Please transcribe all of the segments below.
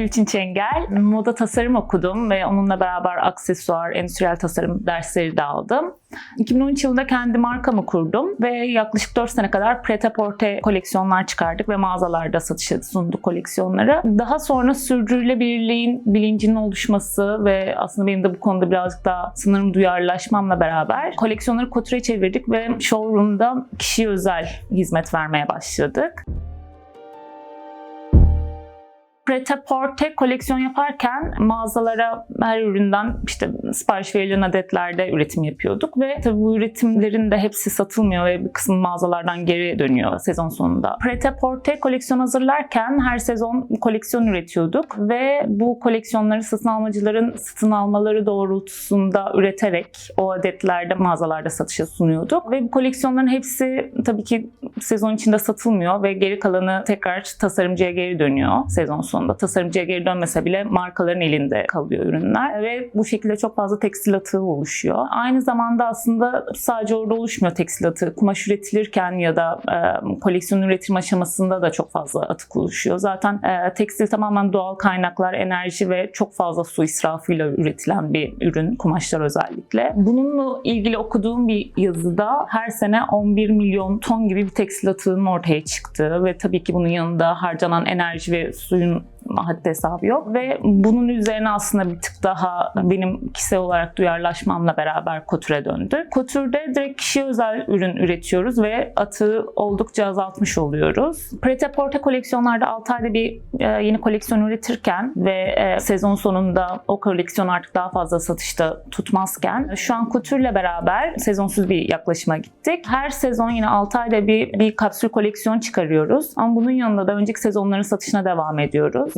Gülçin Çengel. Moda tasarım okudum ve onunla beraber aksesuar, endüstriyel tasarım dersleri de aldım. 2013 yılında kendi markamı kurdum ve yaklaşık 4 sene kadar pret-a-porter koleksiyonlar çıkardık ve mağazalarda satışa sunduk koleksiyonları. Daha sonra sürdürülebilirliğin bilincinin oluşması ve aslında benim de bu konuda birazcık daha sanırım duyarlılaşmamla beraber koleksiyonları kotüre çevirdik ve showroom'da kişiye özel hizmet vermeye başladık pret-a-porter koleksiyon yaparken mağazalara her üründen işte sipariş verilen adetlerde üretim yapıyorduk ve tabii bu üretimlerin de hepsi satılmıyor ve bir kısmı mağazalardan geri dönüyor sezon sonunda. Pret-a-porter koleksiyon hazırlarken her sezon koleksiyon üretiyorduk ve bu koleksiyonları satın almacıların satın almaları doğrultusunda üreterek o adetlerde mağazalarda satışa sunuyorduk ve bu koleksiyonların hepsi tabii ki sezon içinde satılmıyor ve geri kalanı tekrar tasarımcıya geri dönüyor sezon sonunda. Tasarımcıya geri dönmese bile markaların elinde kalıyor ürünler ve bu şekilde çok fazla tekstil atığı oluşuyor. Aynı zamanda aslında sadece orada oluşmuyor tekstil atığı. Kumaş üretilirken ya da e, koleksiyon üretim aşamasında da çok fazla atık oluşuyor. Zaten e, tekstil tamamen doğal kaynaklar, enerji ve çok fazla su israfıyla üretilen bir ürün, kumaşlar özellikle. Bununla ilgili okuduğum bir yazıda her sene 11 milyon ton gibi bir tekstil atığının ortaya çıktığı ve tabii ki bunun yanında harcanan enerji ve suyun haddi hesabı yok ve bunun üzerine aslında bir tık daha benim kişisel olarak duyarlaşmamla beraber Kotür'e döndü. Kotür'de direkt kişiye özel ürün üretiyoruz ve atığı oldukça azaltmış oluyoruz. Pret-a-porter koleksiyonlarda 6 ayda bir e, yeni koleksiyon üretirken ve e, sezon sonunda o koleksiyon artık daha fazla satışta tutmazken şu an Kotür'le beraber sezonsuz bir yaklaşıma gittik. Her sezon yine 6 ayda bir, bir kapsül koleksiyon çıkarıyoruz. Ama bunun yanında da önceki sezonların satışına devam ediyoruz.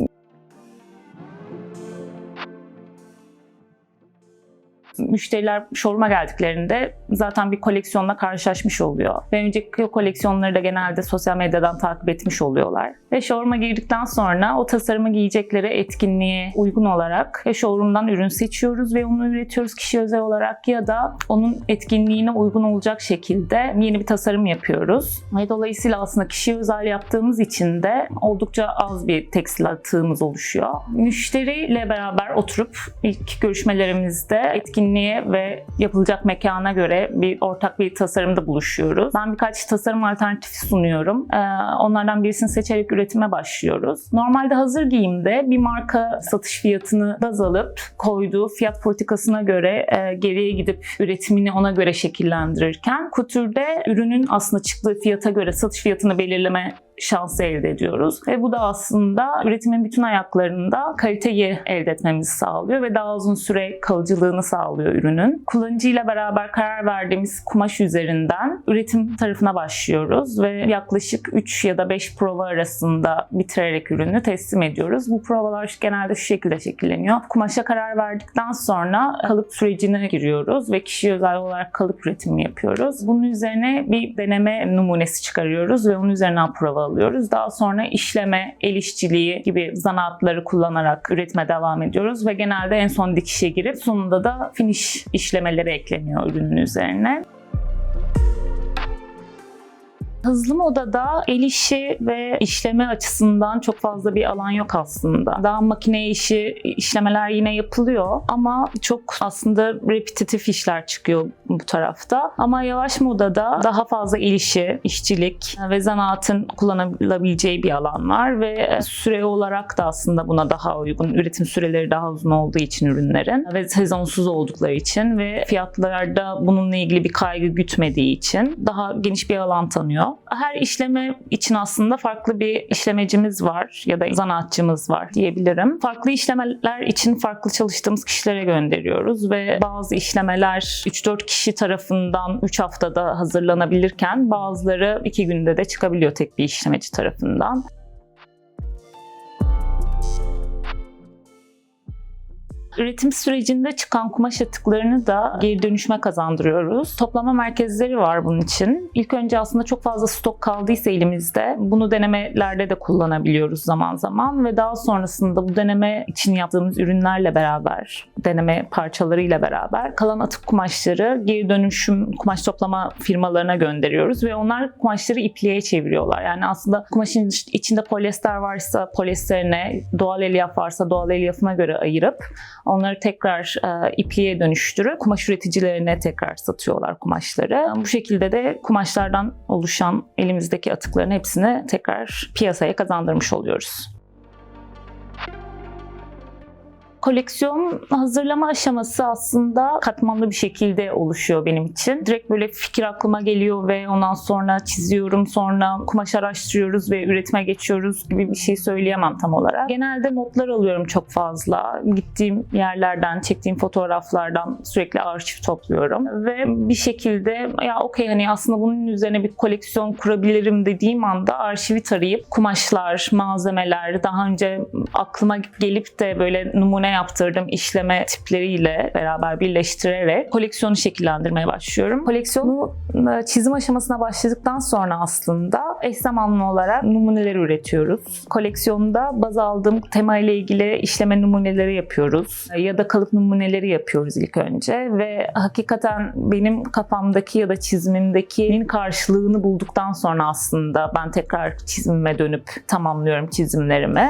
Müşteriler showroom'a geldiklerinde zaten bir koleksiyonla karşılaşmış oluyor. Ve önceki koleksiyonları da genelde sosyal medyadan takip etmiş oluyorlar. Ve showroom'a girdikten sonra o tasarımı giyecekleri etkinliğe uygun olarak ya showroom'dan ürün seçiyoruz ve onu üretiyoruz kişi özel olarak ya da onun etkinliğine uygun olacak şekilde yeni bir tasarım yapıyoruz. Ve dolayısıyla aslında kişi özel yaptığımız için de oldukça az bir tekstil atığımız oluşuyor. Müşteriyle beraber oturup ilk görüşmelerimizde etkinliğe ve yapılacak mekana göre bir ortak bir tasarımda buluşuyoruz. Ben birkaç tasarım alternatifi sunuyorum. Ee, onlardan birisini seçerek üretime başlıyoruz. Normalde hazır giyimde bir marka satış fiyatını baz alıp koyduğu fiyat politikasına göre e, geriye gidip üretimini ona göre şekillendirirken kutürde ürünün aslında çıktığı fiyata göre satış fiyatını belirleme şansı elde ediyoruz. Ve bu da aslında üretimin bütün ayaklarında kaliteyi elde etmemizi sağlıyor ve daha uzun süre kalıcılığını sağlıyor ürünün. Kullanıcıyla beraber karar verdiğimiz kumaş üzerinden üretim tarafına başlıyoruz ve yaklaşık 3 ya da 5 prova arasında bitirerek ürünü teslim ediyoruz. Bu provalar genelde şu şekilde şekilleniyor. Kumaşa karar verdikten sonra kalıp sürecine giriyoruz ve kişi özel olarak kalıp üretimi yapıyoruz. Bunun üzerine bir deneme numunesi çıkarıyoruz ve onun üzerinden prova alıyoruz. Daha sonra işleme, el işçiliği gibi zanaatları kullanarak üretime devam ediyoruz ve genelde en son dikişe girip sonunda da finish işlemeleri ekleniyor ürünün üzerine. Hızlı modada el işi ve işleme açısından çok fazla bir alan yok aslında. Daha makine işi, işlemeler yine yapılıyor ama çok aslında repetitif işler çıkıyor bu tarafta. Ama yavaş modada daha fazla el işi, işçilik ve zanaatın kullanılabileceği bir alan var ve süre olarak da aslında buna daha uygun. Üretim süreleri daha uzun olduğu için ürünlerin ve sezonsuz oldukları için ve fiyatlarda bununla ilgili bir kaygı gütmediği için daha geniş bir alan tanıyor. Her işleme için aslında farklı bir işlemecimiz var ya da zanaatçımız var diyebilirim. Farklı işlemeler için farklı çalıştığımız kişilere gönderiyoruz ve bazı işlemeler 3-4 kişi tarafından 3 haftada hazırlanabilirken bazıları 2 günde de çıkabiliyor tek bir işlemeci tarafından. Üretim sürecinde çıkan kumaş atıklarını da geri dönüşme kazandırıyoruz. Toplama merkezleri var bunun için. İlk önce aslında çok fazla stok kaldıysa elimizde bunu denemelerde de kullanabiliyoruz zaman zaman ve daha sonrasında bu deneme için yaptığımız ürünlerle beraber, deneme parçalarıyla beraber kalan atık kumaşları geri dönüşüm kumaş toplama firmalarına gönderiyoruz ve onlar kumaşları ipliğe çeviriyorlar. Yani aslında kumaşın içinde polyester varsa polyesterine, doğal elyaf varsa doğal elyafına göre ayırıp onları tekrar e, ipliğe dönüştürüp kumaş üreticilerine tekrar satıyorlar kumaşları. Bu şekilde de kumaşlardan oluşan elimizdeki atıkların hepsini tekrar piyasaya kazandırmış oluyoruz. Koleksiyon hazırlama aşaması aslında katmanlı bir şekilde oluşuyor benim için. Direkt böyle fikir aklıma geliyor ve ondan sonra çiziyorum, sonra kumaş araştırıyoruz ve üretime geçiyoruz gibi bir şey söyleyemem tam olarak. Genelde notlar alıyorum çok fazla. Gittiğim yerlerden, çektiğim fotoğraflardan sürekli arşiv topluyorum ve bir şekilde ya okey hani aslında bunun üzerine bir koleksiyon kurabilirim dediğim anda arşivi tarayıp kumaşlar, malzemeler, daha önce aklıma gelip de böyle numune yaptırdığım işleme tipleriyle beraber birleştirerek koleksiyonu şekillendirmeye başlıyorum. Koleksiyonu e, çizim aşamasına başladıktan sonra aslında eş zamanlı olarak numuneler üretiyoruz. Koleksiyonda baz aldığım tema ile ilgili işleme numuneleri yapıyoruz ya da kalıp numuneleri yapıyoruz ilk önce ve hakikaten benim kafamdaki ya da çizimimdeki karşılığını bulduktan sonra aslında ben tekrar çizimime dönüp tamamlıyorum çizimlerimi.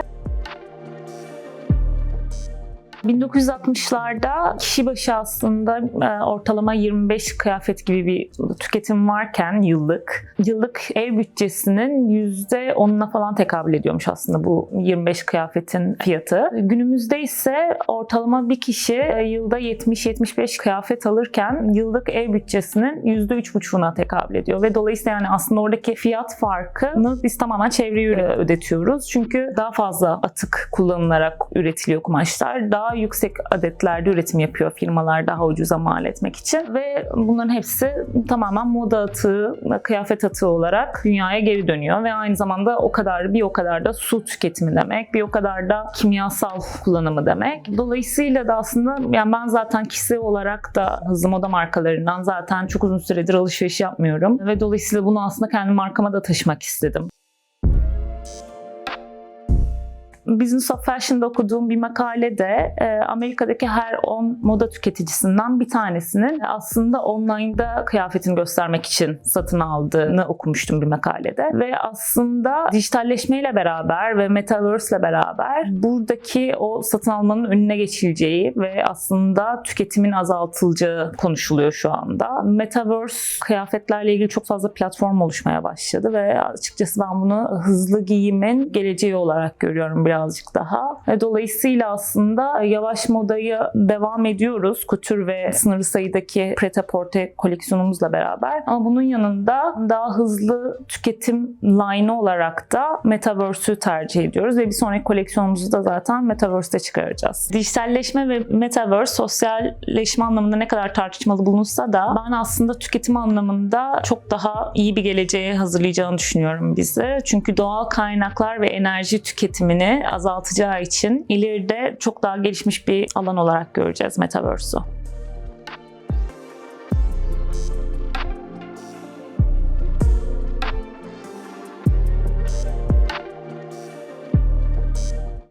1960'larda kişi başı aslında e, ortalama 25 kıyafet gibi bir tüketim varken yıllık, yıllık ev bütçesinin %10'una falan tekabül ediyormuş aslında bu 25 kıyafetin fiyatı. Günümüzde ise ortalama bir kişi e, yılda 70-75 kıyafet alırken yıllık ev bütçesinin %3,5'una tekabül ediyor ve dolayısıyla yani aslında oradaki fiyat farkını biz tamamen çevreye ödetiyoruz. Çünkü daha fazla atık kullanılarak üretiliyor kumaşlar. Daha yüksek adetlerde üretim yapıyor firmalar daha ucuza mal etmek için ve bunların hepsi tamamen moda atığı, kıyafet atığı olarak dünyaya geri dönüyor ve aynı zamanda o kadar bir o kadar da su tüketimi demek, bir o kadar da kimyasal kullanımı demek. Dolayısıyla da aslında yani ben zaten kişisel olarak da hızlı moda markalarından zaten çok uzun süredir alışveriş yapmıyorum ve dolayısıyla bunu aslında kendi markama da taşımak istedim. Business of Fashion'da okuduğum bir makalede e, Amerika'daki her 10 moda tüketicisinden bir tanesinin aslında online'da kıyafetini göstermek için satın aldığını okumuştum bir makalede. Ve aslında dijitalleşmeyle beraber ve metaverse ile beraber buradaki o satın almanın önüne geçileceği ve aslında tüketimin azaltılacağı konuşuluyor şu anda. Metaverse kıyafetlerle ilgili çok fazla platform oluşmaya başladı ve açıkçası ben bunu hızlı giyimin geleceği olarak görüyorum birazcık daha. Ve dolayısıyla aslında yavaş modayı devam ediyoruz. Kutür ve sınırlı sayıdaki pret koleksiyonumuzla beraber. Ama bunun yanında daha hızlı tüketim line olarak da Metaverse'ü tercih ediyoruz ve bir sonraki koleksiyonumuzu da zaten Metaverse'de çıkaracağız. Dijitalleşme ve Metaverse sosyalleşme anlamında ne kadar tartışmalı bulunsa da ben aslında tüketim anlamında çok daha iyi bir geleceğe hazırlayacağını düşünüyorum bizi. Çünkü doğal kaynaklar ve enerji tüketimini azaltacağı için ileride çok daha gelişmiş bir alan olarak göreceğiz Metaverse'ü.